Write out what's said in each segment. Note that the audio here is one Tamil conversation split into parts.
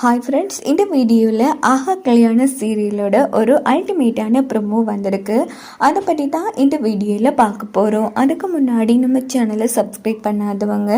ஹாய் ஃப்ரெண்ட்ஸ் இந்த வீடியோவில் ஆஹா கல்யாண சீரியலோட ஒரு அல்டிமேட்டான ப்ரொமோ வந்திருக்கு. அதை பற்றி தான் இந்த வீடியோவில் பார்க்க போகிறோம் அதுக்கு முன்னாடி நம்ம சேனலை சப்ஸ்கிரைப் பண்ணாதவங்க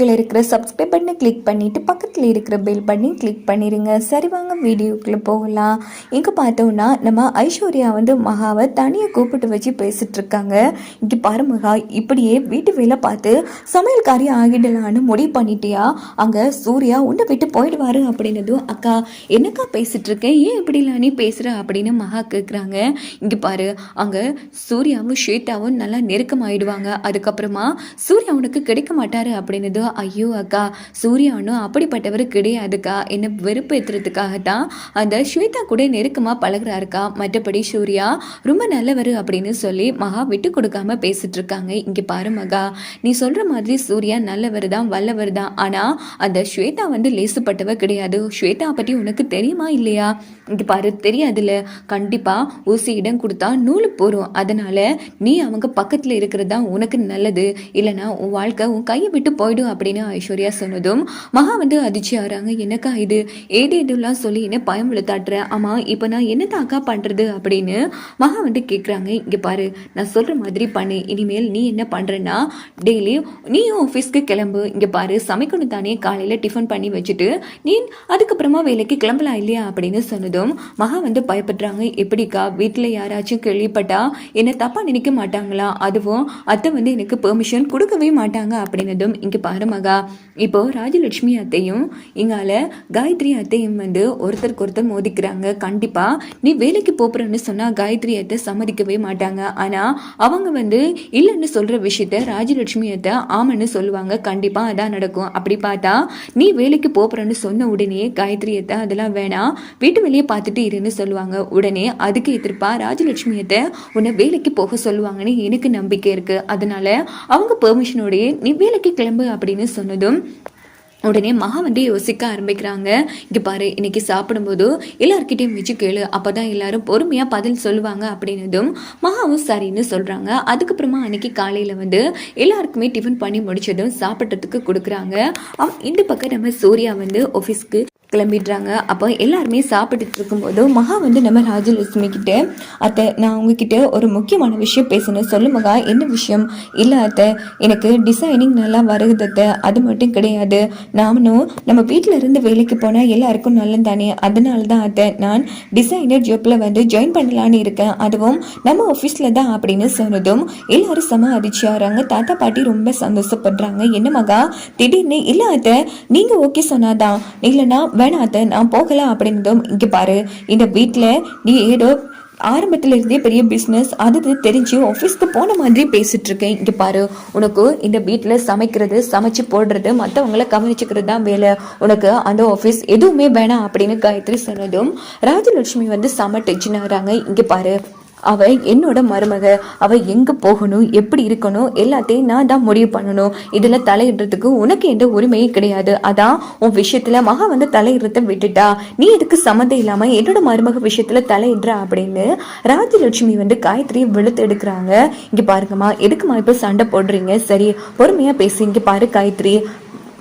கீழே இருக்கிற சப்ஸ்கிரைப் பட்டனை கிளிக் பண்ணிவிட்டு பக்கத்தில் இருக்கிற பெல் பண்ணி கிளிக் பண்ணிடுங்க சரி வாங்க வீடியோக்குள்ளே போகலாம். இங்கே பார்த்தோன்னா நம்ம ஐஸ்வர்யா வந்து மகாவை தனியாக கூப்பிட்டு வச்சு பேசிகிட்ருக்காங்க இங்கே பாரு மகா இப்படியே வீட்டு வேலை பார்த்து சமையல்காரி ஆகிடலான்னு முடிவு பண்ணிட்டியா? அங்கே சூர்யா உன்னை விட்டு போயிடுவாரு அப்படின்னதும் அக்கா என்னக்கா பேசிகிட்ருக்கேன் ஏன் இப்படிலாம் நீ பேசுகிற அப்படின்னு மகா கேட்குறாங்க இங்கே பாரு அங்கே சூர்யாவும் ஸ்வேதாவும் நல்லா நெருக்கமாயிடுவாங்க. அதுக்கப்புறமா சூர்யா உனக்கு கிடைக்க மாட்டார் அப்படின்னதும் ஐயோ அக்கா சூர்யா ஒன்றும் அப்படிப்பட்டவர் கிடையாதுக்கா என்ன வெறுப்பு ஏற்றுறதுக்காக தான் அந்த ஸ்வேதா கூட நெருக்கமாக பழகுறாருக்கா. மற்றபடி சூர்யா ரொம்ப நல்லவர் அப்படின்னு சொல்லி மகா விட்டு கொடுக்காம பேசிட்டு இருக்காங்க இங்கே பாரு மகா நீ சொல்கிற மாதிரி சூர்யா நல்லவர் தான் வல்லவர் தான் ஆனால் அந்த ஸ்வேதா வந்து லேசுப்பட்டவ கிடையாது. ஸ்வேதா பற்றி உனக்கு தெரியுமா இல்லையா? இங்கே பாரு தெரியாதுல்ல. கண்டிப்பாக ஊசி இடம் கொடுத்தா நூல் போகிறோம் அதனால் நீ அவங்க பக்கத்தில் இருக்கிறது தான் உனக்கு நல்லது. இல்லைனா உன் வாழ்க்கை உன் கையை விட்டு போயிடும் அப்படின்னு ஐஸ்வர்யா சொன்னதும் மகா வந்து அதிர்ச்சி ஆறாங்க. என்னக்கா இது? ஏது இதுலாம் சொல்லி என்ன பயம் விழுத்தாட்டுற? ஆமாம் இப்போ நான் என்னத்த அக்கா பண்ணுறது அப்படின்னு மகா வந்து கேட்குறாங்க இங்கே பாரு நான் சொல்கிற மாதிரி பண்ணு. இனிமேல் நீ என்ன பண்ணுறேன்னா டெய்லி நீயும் ஆஃபீஸ்க்கு கிளம்பு. இங்கே பாரு சமைக்கணும் தானே காலையில் டிஃபன் பண்ணி வச்சுட்டு நீ அதுக்கப்புறமா வேலைக்கு கிளம்பலாம் இல்லையா அப்படின்னு சொன்னதும் மகா வந்து பயப்படுறாங்க. எப்படிக்கா? வீட்டில் யாராச்சும் கேள்விப்பட்டா என்னை தப்பாக நினைக்க மாட்டாங்களா? அதுவும் அத்தை வந்து எனக்கு பெர்மிஷன் கொடுக்கவே மாட்டாங்க அப்படின்னதும் இங்கே பாரு மகா இப்போ ராஜலட்சுமி அத்தையும் இங்கால காயத்ரி அத்தையும் வந்து ஒருத்தருக்கு ஒருத்தர் மோதிக்கிறாங்க. கண்டிப்பாக நீ வேலைக்கு போப்புறன்னு சொன்னால் காயத்ரி அத்தை சம்மதிக்கவே மாட்டாங்க. ஆனால் அவங்க வந்து இல்லைன்னு சொல்கிற விஷயத்த ராஜலட்சுமி அத்தை ஆமான்னு சொல்லுவாங்க. கண்டிப்பாக அதான் நடக்கும். அப்படி பார்த்தா நீ வேலைக்கு போப்புறன்னு சொன்ன உடனே காயத்ரி அத்தை அதெல்லாம் வேணாம் வீட்டு வெளியே பார்த்துட்டு இருன்னு சொல்லுவாங்க. உடனே அதுக்கு எதிர்ப்பா ராஜலட்சுமி அத்தை உன்னை வேலைக்கு போக சொல்லுவாங்கன்னு எனக்கு நம்பிக்கை இருக்கு. அதனால் அவங்க பெர்மிஷனோடய நீ வேலைக்கு கிளம்பு அப்படின்னு சொன்னதும் உடனே மகா வந்து யோசிக்க ஆரம்பிக்கிறாங்க. இங்கே பாரு இன்னைக்கு சாப்பிடும்போது எல்லாருக்கிட்டையும் வச்சு கேளு அப்போ தான் எல்லாரும் பொறுமையாக பதில் சொல்லுவாங்க அப்படின்னதும் மகாவும் சரின்னு சொல்கிறாங்க அதுக்கப்புறமா அன்னைக்கு காலையில் வந்து எல்லாருக்குமே டிஃபன் பண்ணி முடிச்சதும் சாப்பிட்றதுக்கு கொடுக்குறாங்க. இந்த பக்கம் நம்ம சூர்யா வந்து ஆஃபீஸ்க்கு கிளம்பிடுறாங்க. அப்போ எல்லாருமே சாப்பிட்டுட்டு இருக்கும்போது மகா வந்து நம்ம ராஜலட்சுமி கிட்ட அத்தை நான் உங்ககிட்ட ஒரு முக்கியமான விஷயம் பேசணும். சொல்லு மகா என்ன விஷயம்? இல்லை அத்தை எனக்கு டிசைனிங் நல்லா வருகுது அத்தை. அது மட்டும் கிடையாது. நானும் நம்ம வீட்டில் இருந்து வேலைக்கு போனால் எல்லாருக்கும் நல்லது தானே. அதனால தான் அத்தை நான் டிசைனர் ஜாப்பில் வந்து ஜாயின் பண்ணலான்னு இருக்கேன். அதுவும் நம்ம ஆஃபீஸில் தான் அப்படின்னு சொன்னதும் எல்லாரும் செம அதிர்ச்சியாகிறாங்க தாத்தா பாட்டி ரொம்ப சந்தோஷப்படுறாங்க. என்ன மகா திடீர்னு இல்லை அத்தை நீங்கள் ஓகே சொன்னாதான். இல்லைன்னா வேணாம் அத்தை நான் போகலாம் அப்படின்னதும் இங்கே பாரு இந்த வீட்டில் நீ ஏதோ ஆரம்பத்திலிருந்தே பெரிய பிஸ்னஸ் அது தெரிஞ்சு ஆஃபீஸ்க்கு போன மாதிரி பேசிட்டு இருக்கேன் இங்கே பாரு உனக்கு இந்த வீட்டில் சமைக்கிறது சமைச்சு போடுறது மற்றவங்கள கவனிச்சுக்கிறது தான் வேலை. உனக்கு அந்த ஆஃபீஸ் எதுவுமே வேணாம் அப்படின்னு காயத்ரி சொன்னதும் ராஜலட்சுமி வந்து செம டென்ஷன் இங்கே பாரு அவ என்னோட மருமக அவ எங்க போகணும் எப்படி இருக்கணும் எல்லாத்தையும் நான் தான் முடிவு பண்ணணும். இதுல தலையிடுறதுக்கு உனக்கு எந்த உரிமையும் கிடையாது. அதான் உன் விஷயத்துல மகா வந்து தலையிடுறத விட்டுட்டா. நீ எதுக்கு சம்மந்தம் இல்லாம என்னோட மருமக விஷயத்துல தலையிடுற அப்படின்னு ராஜலட்சுமி வந்து காயத்ரி வெளுத்து எடுக்கிறாங்க. இங்க பாருங்கம்மா எதுக்குமா இப்ப சண்டை போடுறீங்க? சரி பொறுமையா பேசி. இங்க பாரு காயத்ரி.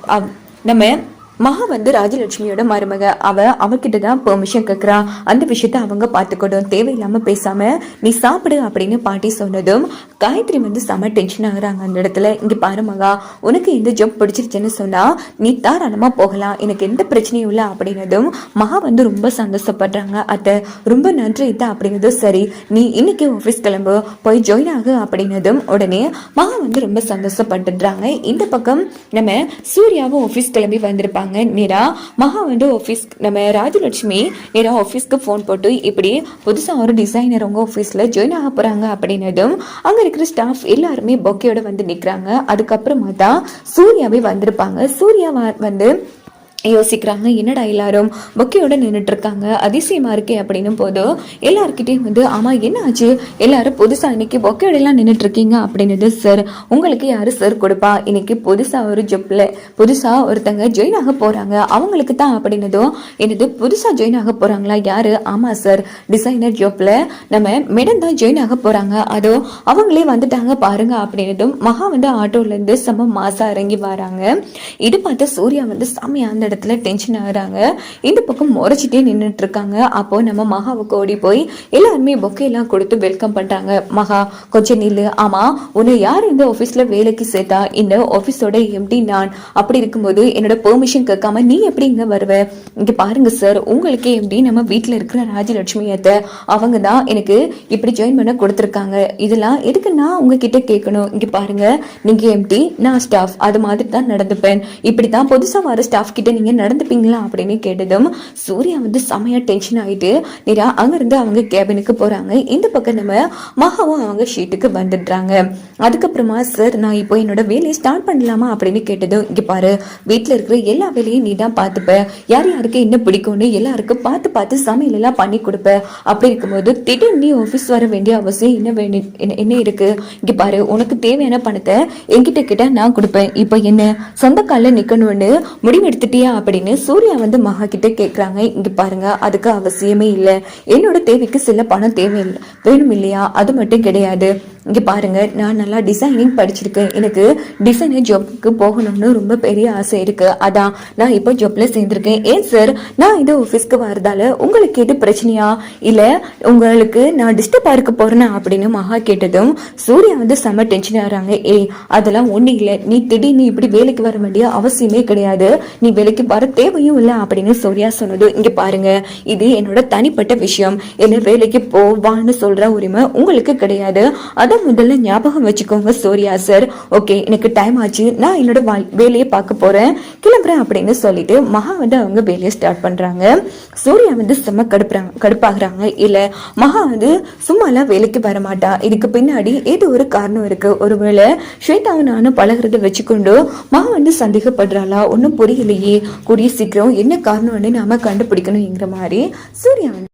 அவ்- நம்ம மகா வந்து ராஜலட்சுமியோட மருமக. அவ அவகிட்ட தான் பெர்மிஷன் கேட்குறா அந்த விஷயத்த அவங்க பார்த்துக்கணும். தேவையில்லாம பேசாம நீ சாப்பிடு அப்படின்னு பாட்டி சொன்னதும் காயத்ரி வந்து செம டென்ஷன் ஆகுறாங்க அந்த இடத்துல. இங்க பாரு மகா உனக்கு எந்த ஜாப் பிடிச்சிருச்சுன்னு சொன்னா நீ தாராளமா போகலாம். எனக்கு எந்த பிரச்சனையும் இல்லை அப்படின்னதும் மகா வந்து ரொம்ப சந்தோஷப்படுறாங்க. அத்தை ரொம்ப நன்றி இத்தா அப்படின்னதும் சரி. நீ இன்னைக்கு ஆஃபீஸ் கிளம்பு போய் ஜாயின் ஆகு அப்படின்னதும் உடனே மகா வந்து ரொம்ப சந்தோஷப்பட்டுடுறாங்க. இந்த பக்கம் நம்ம சூர்யாவும் ஆஃபீஸ் கிளம்பி வந்திருப்பாங்க. நேரா மகா வந்து ஆஃபீஸ் நம்ம ராஜலட்சுமி நேராக ஆஃபீஸ்க்கு ஃபோன் போட்டு இப்படி புதுசாக ஒரு டிசைனர் உங்கள் ஆஃபீஸில் ஜாயின் ஆக போகிறாங்க அப்படின்னதும் அங்கே இருக்கிற ஸ்டாஃப் எல்லாருமே பொக்கையோடு வந்து நிற்கிறாங்க அதுக்கப்புறமா தான் சூர்யாவே வந்திருப்பாங்க. சூர்யா வந்து யோசிக்கிறாங்க. என்னடா எல்லாரும் பொக்கையோட நின்றுட்டு இருக்காங்க அதிசயமா இருக்கே அப்படின்னும் போது எல்லாருக்கிட்டையும் வந்து ஆமா என்ன ஆச்சு எல்லாரும் புதுசா இன்னைக்கு பொக்கையோட எல்லாம் நின்றுட்டு இருக்கீங்க அப்படின்னது சார் உங்களுக்கு யாரு சார் கொடுப்பா? இன்னைக்கு புதுசா ஒரு ஜப்ல புதுசா ஒருத்தங்க ஜாயின் ஆக போறாங்க. அவங்களுக்கு தான் அப்படின்னதும் என்னது புதுசா ஜாயின் ஆக போறாங்களா? யாரு? ஆமா சார். டிசைனர் ஜப்ல நம்ம மேடம் தான் ஜாயின் ஆக போறாங்க. அதோ அவங்களே வந்துட்டாங்க பாருங்க அப்படின்னதும் மகா வந்து ஆட்டோல இருந்து செம மாசா இறங்கி வராங்க. இது பார்த்து சூர்யா வந்து செம்மையா அந்த இடத்துல டென்ஷன் ஆகுறாங்க. இந்த பக்கம் முறைச்சிட்டே நின்றுட்டு இருக்காங்க. அப்போ நம்ம மகாவுக்கு ஓடி போய் எல்லாருமே பொக்கையெல்லாம் கொடுத்து வெல்கம் பண்ணுறாங்க மகா கொஞ்சம் நில்லு. ஆமா உன்னை யார் இந்த ஆஃபீஸில் வேலைக்கு சேர்த்தா? இந்த ஆஃபீஸோட எம்டி நான். அப்படி இருக்கும்போது என்னோட பெர்மிஷன் கேட்காம நீ எப்படி இங்கே வருவ? இங்கே பாருங்க சார் உங்களுக்கே எப்படி நம்ம வீட்டில் இருக்கிற ராஜலட்சுமி அத்தை அவங்க தான் எனக்கு இப்படி ஜாயின் பண்ண கொடுத்துருக்காங்க. இதெல்லாம் எதுக்கு நான் உங்ககிட்ட கேட்கணும்? இங்கே பாருங்க நீங்கள் எம்டி நான் ஸ்டாஃப் அது மாதிரி தான் நடந்துப்பேன். இப்படி தான் புதுசாக வர ஸ்டாஃப் கிட்ட நீங்கள் நடந்துப்பீங்களா அப்படின்னு கேட்டதும் சூர்யா வந்து செமையா டென்ஷன் ஆயிட்டு நேரா அங்கேருந்து அவங்க கேபினுக்கு போகிறாங்க இந்த பக்கம் நம்ம மகாவும் அவங்க ஷீட்டுக்கு வந்துடுறாங்க. அதுக்கப்புறமா சார் நான் இப்போ என்னோட வேலையை ஸ்டார்ட் பண்ணலாமா? அப்படின்னு கேட்டதும் இங்கே பாரு வீட்டில் இருக்கிற எல்லா வேலையும் நீ தான் பார்த்துப்ப. யார் யாருக்கு என்ன பிடிக்கும்னு எல்லாருக்கும் பார்த்து பார்த்து சமையல் எல்லாம் பண்ணி கொடுப்ப. அப்படி இருக்கும்போது திடீர்னு நீ ஆஃபீஸ் வர வேண்டிய அவசியம் என்ன வேணும் என்ன- என்ன இருக்கு? இங்கே பாரு உனக்கு தேவையான பணத்தை என்கிட்ட கிட்ட நான் கொடுப்பேன். இப்போ என்ன சொந்த காலில் நிற்கணும்னு முடிவெடுத்துட்டியா? எடுத்துட்டியா அப்படின்னு சூர்யா வந்து மகா கிட்ட கேட்குறாங்க இங்கே பாருங்க அதுக்கு அவசியமே இல்லை. என்னோட தேவைக்கு சில பணம் தேவை வேணும் இல்லையா அது மட்டும் கிடையாது. இங்கே பாருங்க நான் நல்லா டிசைனிங் படிச்சிருக்கேன். எனக்கு டிசைனிங் ஜாப்க்கு போகணும்னு ரொம்ப பெரிய ஆசை இருக்குது அதான் நான் இப்போ ஜாப்பில் சேர்ந்துருக்கேன். ஏன் சார் நான் இந்த ஆஃபீஸ்க்கு வரதால உங்களுக்கு எது பிரச்சனையா? இல்லை உங்களுக்கு நான் டிஸ்டர்ப் இருக்க போகிறேன் அப்படின்னு மகா கேட்டதும் சூர்யா வந்து செம்ம டென்ஷன் ஆகிறாங்க ஏய் அதெல்லாம் ஒன்றும் இல்லை. நீ திடீர்னு இப்படி வேலைக்கு வர வேண்டிய அவசியமே கிடையாது. நீ வேலைக்கு வர தேவையும் இல்லை அப்படின்னு சூர்யா சொன்னது. இங்கே பாருங்க இது என்னோட தனிப்பட்ட விஷயம். என்ன வேலைக்கு போவான்னு சொல்கிற உரிமை உங்களுக்கு கிடையாது. அது முதல்ல ஞாபகம் வச்சுக்கோங்க சூர்யா சார் ஓகே எனக்கு டைம் ஆச்சு. நான் என்னோட வாழ்- வேலையை பார்க்க போறேன். கிளம்புறேன் அப்படின்னு சொல்லிட்டு மகா வந்து அவங்க வேலையை ஸ்டார்ட் பண்றாங்க. சூர்யா வந்து செம்ம கடுப்புறாங்க கடுப்பாகிறாங்க. இல்ல மகா வந்து சும்மாலாம் வேலைக்கு வர மாட்டா. இதுக்கு பின்னாடி ஏதோ ஒரு காரணம் இருக்கு. ஒருவேளை ஸ்வேதாவும் நானும் பழகிறத வச்சுக்கொண்டு மகா வந்து சந்தேகப்படுறாளா? ஒன்றும் புரியலையே. கூடிய சீக்கிரம் என்ன காரணம்னு நாம கண்டுபிடிக்கணுங்கிற மாதிரி சூர்யா வந்து